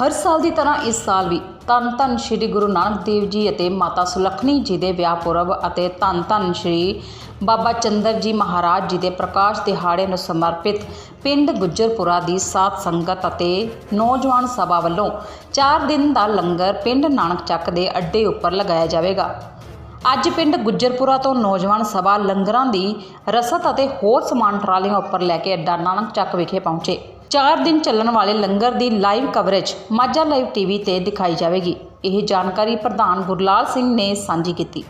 ਹਰ ਸਾਲ ਦੀ ਤਰ੍ਹਾਂ ਇਸ ਸਾਲ ਵੀ ਧੰਨ ਧੰਨ ਸ੍ਰੀ ਗੁਰੂ ਨਾਨਕ ਦੇਵ ਜੀ ਅਤੇ ਮਾਤਾ ਸੁਲੱਖਣੀ ਜੀ ਦੇ ਵਿਆਹ ਪੁਰਬ ਅਤੇ ਧੰਨ ਧੰਨ ਸ੍ਰੀ ਬਾਬਾ ਚੰਦਰ ਜੀ ਮਹਾਰਾਜ ਜੀ ਦੇ ਪ੍ਰਕਾਸ਼ ਦਿਹਾੜੇ ਨੂੰ ਸਮਰਪਿਤ ਪਿੰਡ ਗੁੱਜਰਪੁਰਾ ਦੀ ਸਾਥ ਸੰਗਤ ਅਤੇ ਨੌਜਵਾਨ ਸਭਾ ਵੱਲੋਂ 4 ਦਿਨ ਦਾ ਲੰਗਰ ਪਿੰਡ ਨਾਨਕ ਚੱਕ ਦੇ ਅੱਡੇ ਉੱਪਰ ਲਗਾਇਆ ਜਾਵੇਗਾ। ਅੱਜ ਪਿੰਡ ਗੁੱਜਰਪੁਰਾ ਤੋਂ ਨੌਜਵਾਨ ਸਭਾ ਲੰਗਰਾਂ ਦੀ ਰਸਦ ਅਤੇ ਹੋਰ ਸਮਾਨ ਟਰਾਲੀਆਂ ਉੱਪਰ ਲੈ ਕੇ ਅੱਡਾ ਨਾਨਕ ਚੱਕ ਵਿਖੇ ਪਹੁੰਚੇ। 4 ਦਿਨ ਚੱਲਣ ਵਾਲੇ ਲੰਗਰ ਦੀ live coverage Majha live TV ਤੇ ਦਿਖਾਈ ਜਾਵੇਗੀ। ਇਹ ਜਾਣਕਾਰੀ ਪ੍ਰਧਾਨ ਗੁਰਲਾਲ ਸਿੰਘ ਨੇ ਸਾਂਝੀ ਕੀਤੀ।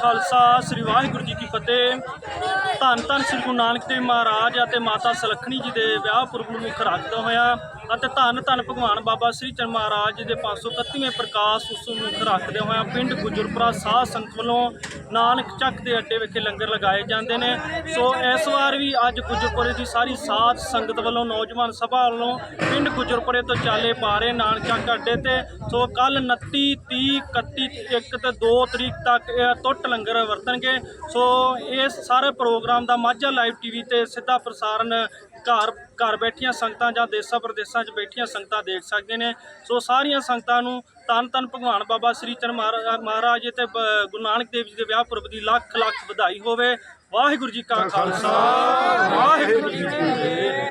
ਖਾਲਸਾ, ਸ੍ਰੀ ਵਾਹਿਗੁਰੂ ਜੀ ਕੀ ਫਤਿਹ। ਧੰਨ ਧੰਨ ਸ੍ਰੀ ਗੁਰੂ ਨਾਨਕ ਦੇਵ ਮਹਾਰਾਜ ਅਤੇ ਮਾਤਾ ਸੁਲੱਖਣੀ ਜੀ ਦੇ ਵਿਆਹ ਪੁਰਬ ਨੂੰ ਮੁੱਖ ਰੱਖਦਾ ਹੋਇਆ ਅਤੇ ਧੰਨ ਧੰਨ ਭਗਵਾਨ ਬਾਬਾ ਸ੍ਰੀ ਚੰਦ ਮਹਾਰਾਜ ਜੀ ਦੇ 531ਵੇਂ ਪ੍ਰਕਾਸ਼ ਉਸ ਨੂੰ ਮੁੱਖ ਰੱਖਦੇ ਹੋਇਆ ਪਿੰਡ ਗੁਜਰਪੁਰਾ ਸਾਧ ਸੰਗਤ ਵੱਲੋਂ ਨਾਨਕ ਚੱਕ ਦੇ ਅੱਡੇ ਵਿਖੇ ਲੰਗਰ ਲਗਾਏ ਜਾਂਦੇ ਨੇ। ਸੋ ਇਸ ਵਾਰ ਵੀ ਅੱਜ ਗੁਜਰਪੁਰੇ ਦੀ ਸਾਰੀ ਸਾਧ ਸੰਗਤ ਵੱਲੋਂ ਨੌਜਵਾਨ ਸਭਾ ਵੱਲੋਂ ਪਿੰਡ ਗੁਜਰਪੁਰੇ ਤੋਂ ਚਾਲੇ ਪਾ ਰਹੇ ਨਾਨਕ ਚੱਕ ਅੱਡੇ ਤੇ। ਸੋ ਕੱਲ 29 30 31 1 ਤੇ 2 ਤਰੀਕ ਤੱਕ ਇਹ ਟੁੱਟ ਲੰਗਰ ਵਰਤਣਗੇ। ਸੋ ਇਹ ਸਾਰੇ ਪ੍ਰੋਗਰਾਮ ਦਾ ਮਾਝਾ ਲਾਈਵ ਟੀਵੀ ਤੇ ਸਿੱਧਾ ਪ੍ਰਸਾਰਣ ਘਰ ਘਰ ਬੈਠੀਆਂ ਸੰਗਤਾਂ ਜਾਂ ਦੇਸਾਂ ਪ੍ਰਦੇਸਾਂ 'ਚ ਬੈਠੀਆਂ ਸੰਗਤਾਂ ਦੇਖ ਸਕਦੇ ਨੇ। ਸੋ ਸਾਰੀਆਂ ਸੰਗਤਾਂ ਨੂੰ ਤਨ ਤਨ ਭਗਵਾਨ ਬਾਬਾ ਸ੍ਰੀ ਚੰਦ ਮਹਾਰਾ- ਮਹਾਰਾਜ ਜੀ ਤੇ ਗੁਰੂ ਨਾਨਕ ਦੇਵ ਜੀ ਦੇ ਵਿਆਹ ਪੁਰਬ ਦੀ ਲੱਖ ਲੱਖ ਵਧਾਈ ਹੋਵੇ। ਵਾਹਿਗੁਰੂ ਜੀ ਕਾ ਖਾਲਸਾ, ਵਾਹਿਗੁਰੂ ਜੀ ਕੀ ਫਤਿਹ।